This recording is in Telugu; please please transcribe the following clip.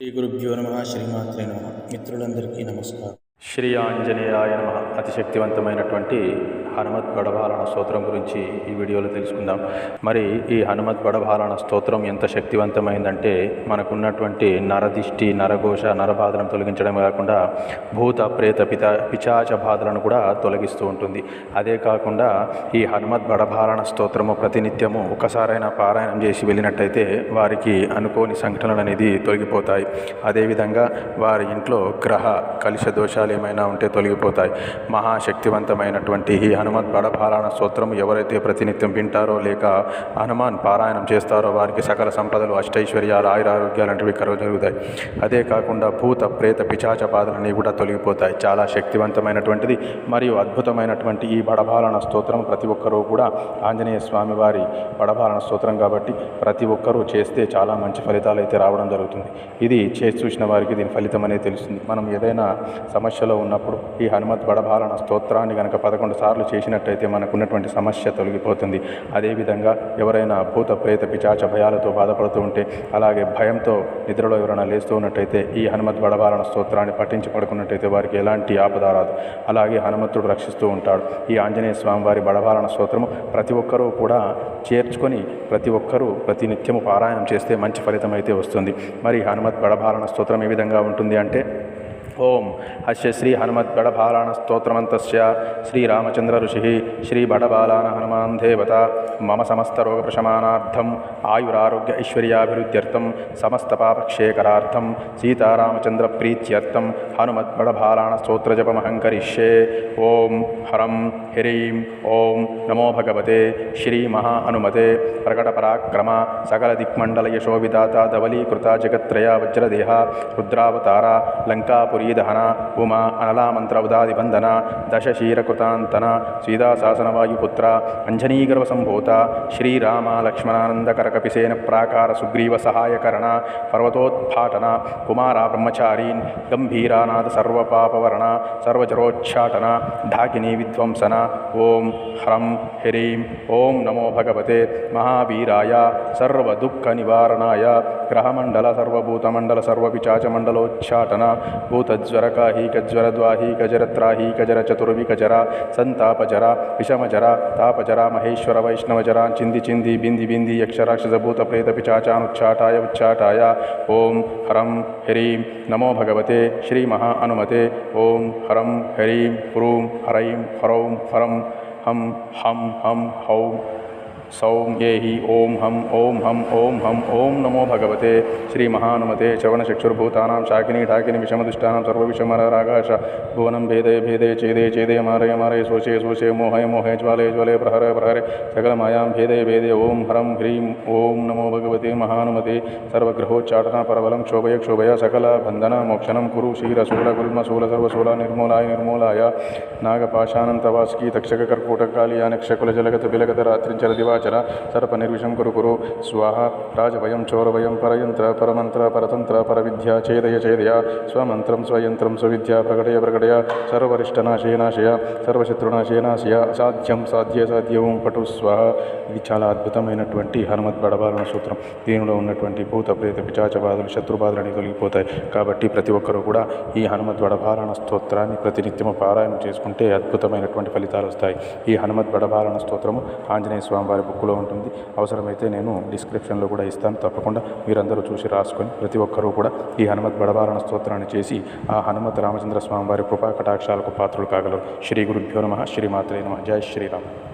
శ్రీ గురుభ్యో నమ శ్రీమాత్రే నమ. మిత్రులందరికీ నమస్కారం. శ్రీ ఆంజనేయాయ నమ. అతి శక్తివంతమైనటువంటి హనుమత్ బడభాలన స్తోత్రం గురించి ఈ వీడియోలో తెలుసుకుందాం. మరి ఈ హనుమత్ బడభాలన స్తోత్రం ఎంత శక్తివంతమైందంటే మనకున్నటువంటి నరదిష్టి నరఘోష నరబాధలను తొలగించడం కాకుండా భూత ప్రేత పిత పిచాచ బాధలను కూడా తొలగిస్తూ ఉంటుంది. అదే కాకుండా ఈ హనుమత్ బడభాలన స్తోత్రము ప్రతినిత్యము ఒకసారైనా పారాయణం చేసి వెళ్ళినట్టయితే వారికి అనుకోని సంఘటనలు అనేది తొలగిపోతాయి. అదేవిధంగా వారి ఇంట్లో గ్రహ కలుష దోషాలు ఏమైనా ఉంటే తొలగిపోతాయి. మహాశక్తివంతమైనటువంటి ఈ హనుమత్ బడపారాయణ స్తోత్రం ఎవరైతే ప్రతినిత్యం వింటారో లేక హనుమాన్ పారాయణం చేస్తారో వారికి సకల సంపదలు అష్టైశ్వర్యాలు ఆయుర ఆరోగ్యాలు కరువు జరుగుతాయి. అదే కాకుండా భూత ప్రేత పిచాచ బాధలన్నీ కూడా తొలగిపోతాయి. చాలా శక్తివంతమైనటువంటిది మరియు అద్భుతమైనటువంటి ఈ బడపాలన స్తోత్రం ప్రతి ఒక్కరూ కూడా ఆంజనేయ స్వామి వారి బడపాలన స్తోత్రం కాబట్టి ప్రతి ఒక్కరూ చేస్తే చాలా మంచి ఫలితాలు అయితే రావడం జరుగుతుంది. ఇది చేసి చూసిన వారికి దీని ఫలితం అనేది తెలుస్తుంది. మనం ఏదైనా సమస్య సమస్యలో ఉన్నప్పుడు ఈ హనుమత్ బడబాలన స్తోత్రాన్ని కనుక పదకొండు సార్లు చేసినట్టయితే మనకున్నటువంటి సమస్య తొలగిపోతుంది. అదేవిధంగా ఎవరైనా భూత ప్రేత పిచాచ భయాలతో బాధపడుతూ ఉంటే అలాగే భయంతో నిద్రలో ఎవరైనా లేస్తూ ఉన్నట్టయితే ఈ హనుమత్ బడబాలన స్తోత్రాన్ని పఠించి పడుకున్నట్టయితే వారికి ఎలాంటి ఆపద రాదు. అలాగే హనుమంతుడు రక్షిస్తూ ఉంటాడు. ఈ ఆంజనేయ స్వామి వారి బడబాలన స్తోత్రము ప్రతి ఒక్కరూ కూడా చేర్చుకొని ప్రతి ఒక్కరూ ప్రతి నిత్యము పారాయణం చేస్తే మంచి ఫలితం అయితే వస్తుంది. మరి హనుమత్ బడబాలన స్తోత్రం ఏ విధంగా ఉంటుంది అంటే ओं अस्य श्रीहनुमद्बडभाराणस्तोत्रमन्तस्य श्रीरामचन्द्रऋषिः श्रीबडबालान हनुमान् देवता। मम समस्तरोगप्रशमानार्थम् आयुरारोग्य ऐश्वर्याभिवृद्ध्यर्थं समस्तपापक्षेकरार्थं सीतारामचन्द्रप्रीत्यर्थं हनुमद्बडभाराणस्तोत्रजपमहं करिष्ये ॐ हरं ह्रीं ओं नमो भगवते। श्रीमहा हनुमते। प्रकटपराक्रम सकलदिक्मण्डलयशोभिदाता धवलीकृता जगत्त्रया, वज्रदेहा, रुद्रावतारा लङ्कापुरी ಶ್ರೀದಹನ ಉಮಾ ಅನಲಾಮಂತ್ರ ಉದಾದಿಬಂಧನ ದಶಶೀರಕೃತಾಂತನ ಸೀದಾಸಾಸನವಾಯುಪುತ್ರ ಅಂಜನೀಗರ್ವಸಂಭೂತ ಶ್ರೀರಾಮ ಲಕ್ಷ್ಮಣಾನಂದಕರಕಪಿಸೇನ ಪ್ರಾಕಾರ ಸುಗ್ರೀವ ಸಹಾಯಕರಣ ಪರ್ವತೋತ್ಫಾಟನ ಕುಮಾರ ಬ್ರಹ್ಮಚಾರೀನ್ ಗಂಭೀರಾನಾದ ಸರ್ವಪಾಪವರಣ ಸರ್ವಜರೋಚ್ಛಾಟನ ಢಾಕಿನಿ ವಿಧ್ವಂಸನ ಓಂ ಹ್ರಂ ಹ್ರೀಂ ಓಂ ನಮೋ ಭಗವತೆ ಮಹಾವೀರಾಯ ಸರ್ವದುಃಖ ನಿವಾರಣಾಯ ग्रहमण्डल सर्वभूतमण्डल सर्वपिचाचमण्डलोच्छाटनभूतज्वरकाहि भूतज्वरकाहीकज्वरद्वाहीकजरत्राहीकजरचतुर्विकजरा गजरत्राहि गजरचतुर्विकजरा सन्तापजरा विषमजरा तापजरा महेश्वरवैष्णवजरा चिन्दिचिन्दि बिन्दि यक्षराक्षसभूतप्रेतपिचाचानुच्छाटाय उच्छाटाय। ॐ हरं ह्रीं नमो भगवते श्रीमहाहनुमते ॐ हरं ह्रीं ह्रूं ह्रैं ह्रौं फ्रं हं हं हं हौं। सौम ये ही ओम हम ओम हम ओम हम ओम नमो भगवते श्री महानुमते चवन चक्षुर्भूता शाकिनी ढाकिनी विषम राकाश भुवनम भेदे भेदे, चेदे चेदे मारे मारे शोचे शोचे मोहे मोहे ज्वाले ज्वाले प्रहरे सकल मयां भेदे भेदे ओम हरम ह्रीं ओम नमो भगवते महानुमते सर्वग्रहोच्चाटना परबल क्षोभय क्षोभय, सकल बंधन मोक्षणं कुरु क्षीरशूलगुल्मशूल सर्वशूल निर्मूलाय निर्मूलाय नागपाशानं तवास्की दिवा భేదే సర్ప నిర్విషం కురు కురు స్వాహ రాజభయం చోరభయం పరయంత్ర పరమంత్ర పరతంత్ర పరవిద్య చేదయ చేదయ స్వమంత్రం స్వయంత్రం స్వవిద్య ప్రకటయ ప్రకటయ సర్వరిష్టనాశయనాశయ సర్వశత్రునాశయనాశయ సర్వశత్రునాశయ సాధ్యం సాధ్య సాధ్యవం పటు స్వాహ ఇది చాలా అద్భుతమైనటువంటి హనుమత్ బడబాలన సూత్రం. దీనిలో ఉన్నటువంటి భూత ప్రేత పిచాచ బాధలు శత్రుబాధలని తొలగిపోతాయి. కాబట్టి ప్రతి ఒక్కరూ కూడా ఈ హనుమత్ బడబాలన స్తోత్రాన్ని ప్రతినిత్యము పారాయణం చేసుకుంటే అద్భుతమైనటువంటి ఫలితాలు వస్తాయి. ఈ హనుమత్ బడబాలన స్తోత్రము ఆంజనేయ స్వామివారి బుక్లో ఉంటుంది. అవసరమైతే నేను డిస్క్రిప్షన్లో కూడా ఇస్తాను. తప్పకుండా మీరందరూ చూసి రాసుకొని ప్రతి ఒక్కరూ కూడా ఈ హనుమత్ బడబారణ స్తోత్రాన్ని చేసి ఆ హనుమత్ రామచంద్ర స్వామి వారి కృపా కటాక్షాలకు పాత్రలు కాగలరు. శ్రీ గురుభ్యో నమ. శ్రీమాత్రే నమ. జై శ్రీరామ్.